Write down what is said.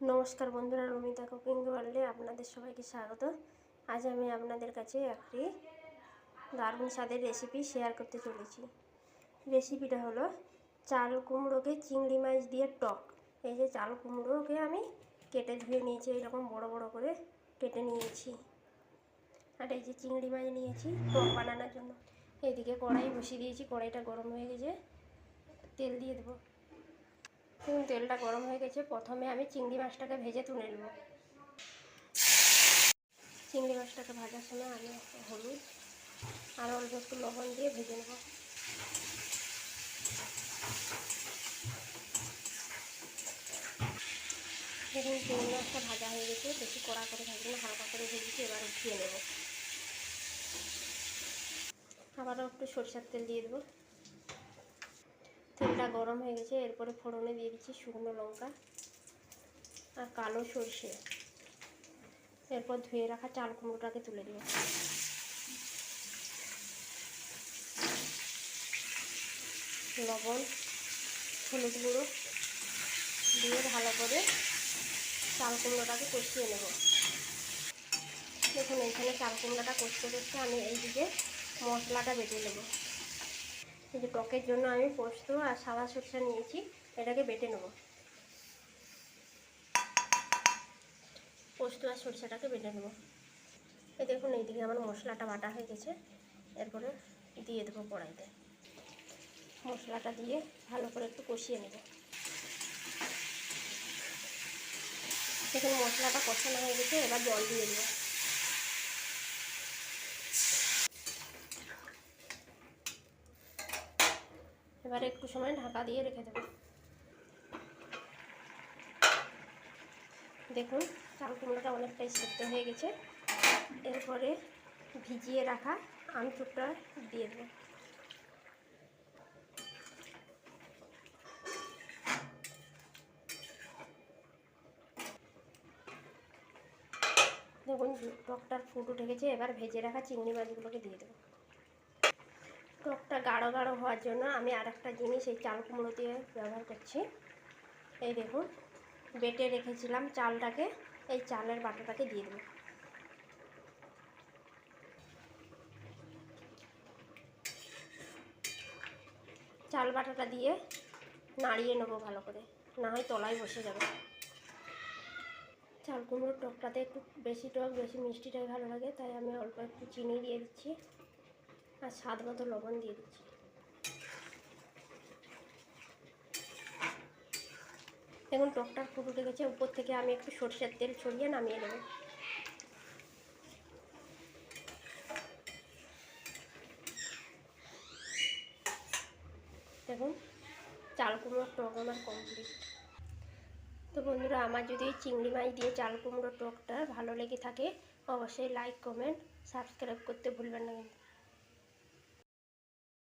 নমস্কার বন্ধুরা, রমিতা কুকিং ওয়ার্ল্ডে আপনাদের সবাইকে স্বাগত। আজ আমি আপনাদের কাছে একটি দারুণ স্বাদের রেসিপি শেয়ার করতে চলেছি। রেসিপিটা হলো চাল কুমড়োকে চিংড়ি মাছ দিয়ে টক। এই যে চাল কুমড়োকে আমি কেটে ধুয়ে নিয়েছি, এরকম বড় বড় করে কেটে নিয়েছি। আর এই যে চিংড়ি মাছ নিয়েছি টক বানানোর জন্য। এইদিকে কড়াই বসিয়ে দিয়েছি, কড়াইটা গরম হয়ে গেছে, তেল দিয়ে দেবো। দেখুন তেলটা গরম হয়ে গেছে, প্রথমে আমি চিংড়ি মাছটাকে ভেজে তুলে নেব। চিংড়ি মাছটাকে ভাজার সময় আমি হলুদ আর অল্প একটু লবণ দিয়ে ভেজে নেব। দেখুন, চিংড়ি মাছটা ভাজা হয়ে গেছে, বেশি কড়া করে ভাজবে না, হালকা করে ভেজেছি, এবার উঠিয়ে নেব। আবারও একটু সরষের তেল দিয়ে দেবো। তেলটা গরম হয়ে গেছে, এরপরে ফোড়নে দিয়ে দিচ্ছি শুকনো লঙ্কা আর কালো সর্ষে। এরপর ধুয়ে রাখা চাল কুমড়োটাকে তুলে দেবো লবণ, হলুদ গুঁড়ো দিয়ে ভালো করে চাল কুমড়োটাকে কষিয়ে নেব। দেখুন এইখানে চাল কুমড়োটা কষতে কষতে আমি এইদিকে মশলাটা বেটে নেব। যে টকের জন্য আমি পোস্ত আর সাদা সরষা নিয়েছি, এটাকে বেটে নেব। পোস্ত আর সরষাটাকে বেটে নেব। এই দেখুন, এইদিকে আমার মশলাটা বাটা হয়ে গেছে। এরপরে দিয়ে দেবো কড়াইতে। মশলাটা দিয়ে ভালো করে একটু কষিয়ে নেব। দেখুন, মশলাটা কষানো হয়ে গেছে, এবার জল দিয়ে দেবো। এবারে একটু সময় ঢাকা দিয়ে রেখে দেবো। দেখুন, চাল কুমড়োটা অনেকটাই সেদ্ধ হয়ে গেছে। এরপরে ভিজিয়ে রাখা আমচুরটা দিয়ে দেবো। দেখুন, টকটার ফুট উঠে গেছে। এবার ভেজে রাখা চিংড়ি মাছগুলোকে দিয়ে দেবো। টকটা গাঢ় গাঢ় হওয়ার জন্য আমি আর একটা জিনিস এই চাল কুমড়ো দিয়ে ব্যবহার করছি। এই দেখুন, বেটে রেখেছিলাম চালটাকে, এই চালের বাটাটাকে দিয়ে দেবো। চাল বাটাটা দিয়ে নাড়িয়ে নেব ভালো করে, না হয় তলায় বসে যাবে। চাল কুমড়োর টকটাতে একটু বেশি টক, বেশি মিষ্টিটাই ভালো লাগে, তাই আমি অল্প একটু চিনি দিয়ে দিচ্ছি। আর স্বাদ মতো লবণ দিয়ে দিচ্ছি। দেখুন, টকটা ফুট উঠে গেছে উপর থেকে আমি একটু সরষের তেল ছড়িয়ে নামিয়ে নেব। দেখুন, চাল কুমড়োর টক আমার কমপ্লিট তো বন্ধুরা, আমার যদি চিংড়ি মাছ দিয়ে চাল কুমড়ো টকটা ভালো লেগে থাকে, অবশ্যই লাইক কমেন্ট সাবস্ক্রাইব করতে ভুলবেন না কিন্তু।